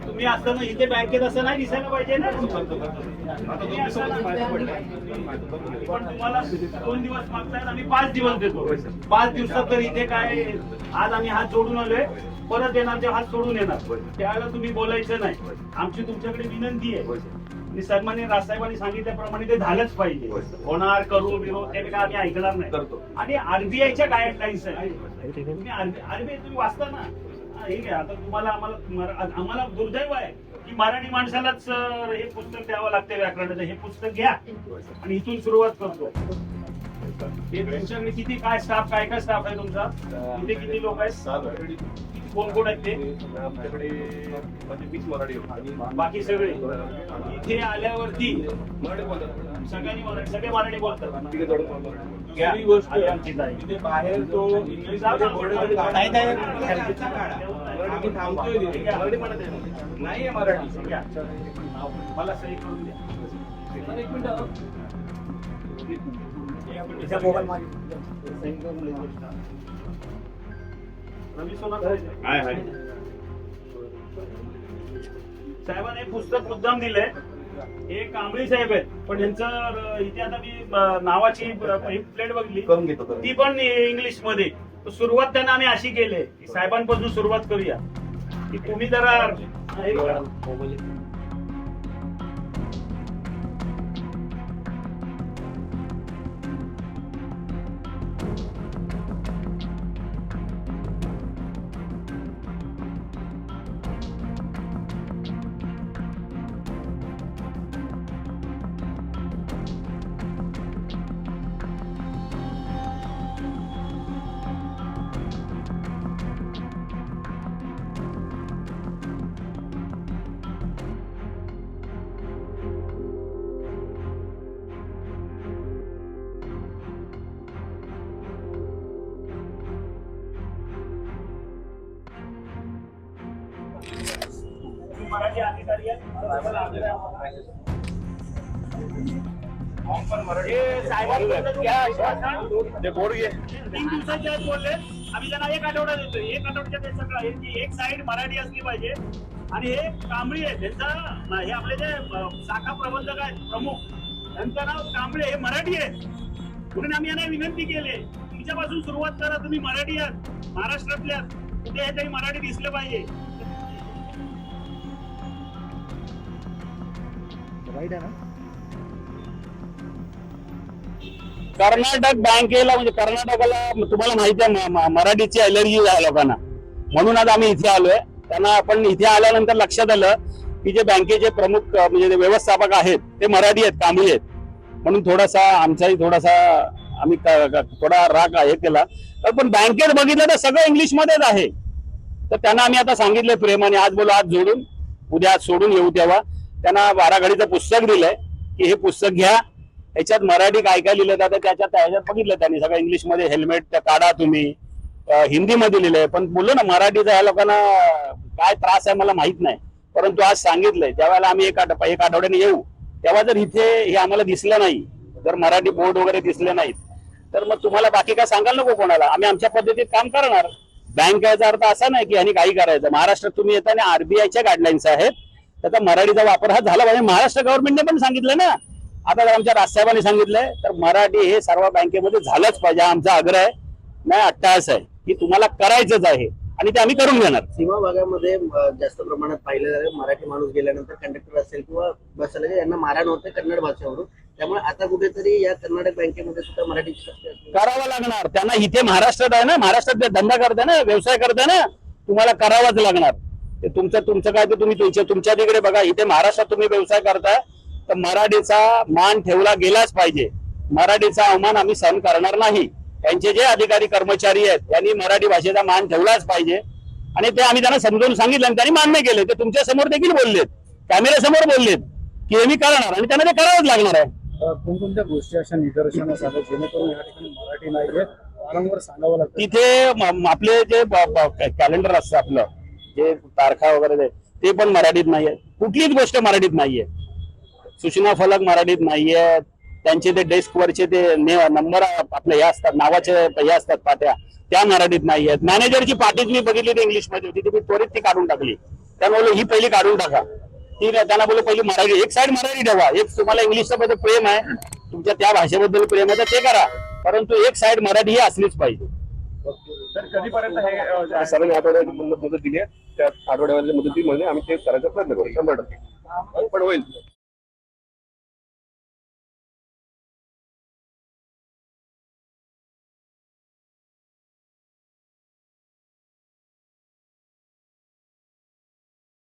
तुम्ही असं? असताना इथे बँकेत असं नाही दिसायला पाहिजे ना तुम्ही पण तुम्हाला दोन दिवस मागतायत आम्ही पाच दिवस देतो पाच दिवसात तर इथे काय आज आम्ही हात जोडून आलोय परत येणार ते हात सोडून येणार त्यावेळेला तुम्ही बोलायचं नाही आमची तुमच्याकडे विनंती आहे. आणि सन्मान्य राजसाहेबांनी सांगितल्याप्रमाणे ते झालंच पाहिजे. होणार करू विरोध ते काय आम्ही ऐकणार नाही. आणि आरबीआयच्या गाईडलाईन्स आहे. तुम्ही आरबीआय तुम्ही वाचता ना? हा, हे घ्या. आता तुम्हाला आम्हाला आम्हाला दुर्दैव आहे की मराठी माणसालाच हे पुस्तक द्यावं लागते व्याकरणाचं. हे पुस्तक घ्या. आणि इथून सुरुवात करतो. हे तुमच्याकडे किती काय स्टाफ काय काय स्टाफ आहे तुमचा? इथे किती लोक आहेत? कोण कोण आहेत ते? आमच्याकडे म्हणजे मीच मराठी आणि बाकी सगळे? इथे आल्यावरती सगळ्यांनी मराठी सगळे मराठी बोलतात. दुसरी गोष्ट आधी आमची ताई. तिथे बाहेर तो इंग्लिश. मराठी थांबतोय आहे. नाही आहे मराठी. मला सही करून द्या. एक मिनिट साहेबांनी पुस्तक मुद्दाम दिलंय. हे कांबळी साहेब आहेत. पण यांचं इथे आता मी नावाची प्लेट बघली करून घेतो करून. ती पण इंग्लिशमध्ये. तर सुरुवात त्यांना आम्ही अशी केली की साहेबांपासून सुरुवात करूया. की तुम्ही जरा हे आश्वासन. ते बोर्ड घे तीन दिवसाच्या आत बोलले. आम्ही त्यांना एक आठवडा देतो एक आठवड्याच्या ते सगळं यांची एक साईड मराठी असली पाहिजे. आणि हे कांबळी आहे त्यांचा हे आपले जे शाखा प्रबंधक आहेत प्रमुख त्यांचं नाव कांबळे. हे मराठी आहे म्हणून आम्ही यांना विनंती केली. तुमच्यापासून सुरुवात करा. तुम्ही मराठी आहात. महाराष्ट्रातल्या आहात. कुठे हे तरी मराठी दिसलं पाहिजे. कर्नाटक बँकेला म्हणजे कर्नाटकाला तुम्हाला माहिती आहे मराठीची अलर्जी आहे लोकांना. म्हणून आज आम्ही इथे आलोय. त्यांना आपण इथे आल्यानंतर लक्षात आलं की जे बँकेचे प्रमुख म्हणजे व्यवस्थापक आहेत ते मराठी आहेत कांबळी आहेत. म्हणून थोडासा आमचाही थोडासा आम्ही थोडा राग हे केला तर पण बँकेत बघितलं तर सगळं इंग्लिश मध्येच आहे. तर त्यांना आम्ही आता सांगितलं प्रेमाने आज बोलू आज जोडून उद्या आज सोडून येऊ तेव्हा. त्यांना बारा घडीचं पुस्तक दिलंय की हे पुस्तक घ्या. याच्यात मराठी काय काय लिहिलं जातं त्याच्यात त्याच्यात बघितलं त्यांनी. सगळं इंग्लिशमध्ये हेल्मेट काढा तुम्ही. हिंदीमध्ये लिहिलंय. पण बोललो ना मराठीचा या लोकांना काय त्रास आहे मला माहीत नाही. परंतु आज सांगितलंय त्यावेळेला आम्ही एक आठ एक आठवड्याने येऊ तेव्हा जर इथे हे आम्हाला दिसलं नाही जर मराठी बोर्ड वगैरे दिसले नाहीत तर मग तुम्हाला बाकी काय सांगायला नको कोणाला? आम्ही आमच्या पद्धतीत काम करणार. बँक याचा अर्थ असा नाही की यांनी काही करायचं. महाराष्ट्रात तुम्ही येताना आरबीआयच्या गाईडलाईन्स आहेत. त्याचा मराठीचा वापर हा झाला पाहिजे. महाराष्ट्र गव्हर्नमेंटने पण सांगितलं ना. आता जर आमच्या राजसाहेबांनी सांगितलंय तर मराठी हे सर्व बँकेमध्ये झालंच पाहिजे. हा आमचा आग्रह आहे. नाही अट्टास आहे. की तुम्हाला करायचंच आहे. आणि ते आम्ही करून घेणार. सीमा भागामध्ये जास्त प्रमाणात पाहिलं जातं. मराठी माणूस गेल्यानंतर कंडक्टर असेल किंवा बस यांना मारहाण होते कन्नड भाषेवरून. त्यामुळे आता कुठेतरी या कर्नाटक बँकेमध्ये सुद्धा असते. करावं लागणार. त्यांना इथे महाराष्ट्रात आहे ना. महाराष्ट्रात धंदा करताय ना व्यवसाय करताय ना तुम्हाला करावाच लागणार. ते तुमचं तुमचं काय ते तुम्ही तुमच्या तुमच्या तिकडे बघा. इथे महाराष्ट्रात तुम्ही व्यवसाय करताय तर मराठीचा मान ठेवला गेलाच पाहिजे. मराठीचा अवमान आम्ही सहन करणार नाही. त्यांचे जे अधिकारी कर्मचारी आहेत त्यांनी मराठी भाषेचा मान ठेवलाच पाहिजे. आणि ते आम्ही त्यांना समजावून सांगितलं आणि त्यांनी मान्य केले. ते तुमच्यासमोर देखील बोललेत. कॅमेऱ्यासमोर बोललेत की हे मी करणार आणि त्यांना ते करावंच लागणार आहे. कोणकोणत्या गोष्टी अशा निदर्शनास आल्या जेणेकरून या ठिकाणी मराठी नाही आहे वारंवार सांगावं लागतं. तिथे आपले जे कॅलेंडर असतं आपलं जे तारखा वगैरे ते ते पण मराठीत नाहीये कुठलीच गोष्ट मराठीत नाहीये. सूचना फलक मराठीत नाहीये. त्यांचे ते डेस्कवरचे ते नंबर आपले हे असतात नावाचे हे असतात पाट्या त्या मराठीत नाही आहेत मॅनेजरची पाठीच मी बघितली ती इंग्लिशमध्ये होती ती मी त्वरित ती काढून टाकली. त्यामुळे ही पहिली काढून टाका. ती त्यांना बोलो पहिली मराठी एक साईड मराठी ठेवा. एक तुम्हाला इंग्लिशचं बद्दल प्रेम आहे तुमच्या त्या भाषेबद्दल प्रेम आहे तर ते करा. परंतु एक साईड मराठी ही असलीच पाहिजे. कधीपर्यंत हे सरांनी आठवड्याची मुदत मुदत दिली आहे. त्या आठवड्यामध्ये मुदतीमध्ये आम्ही ते करायचा प्रयत्न करू. शंभर टक्के. पण होईल.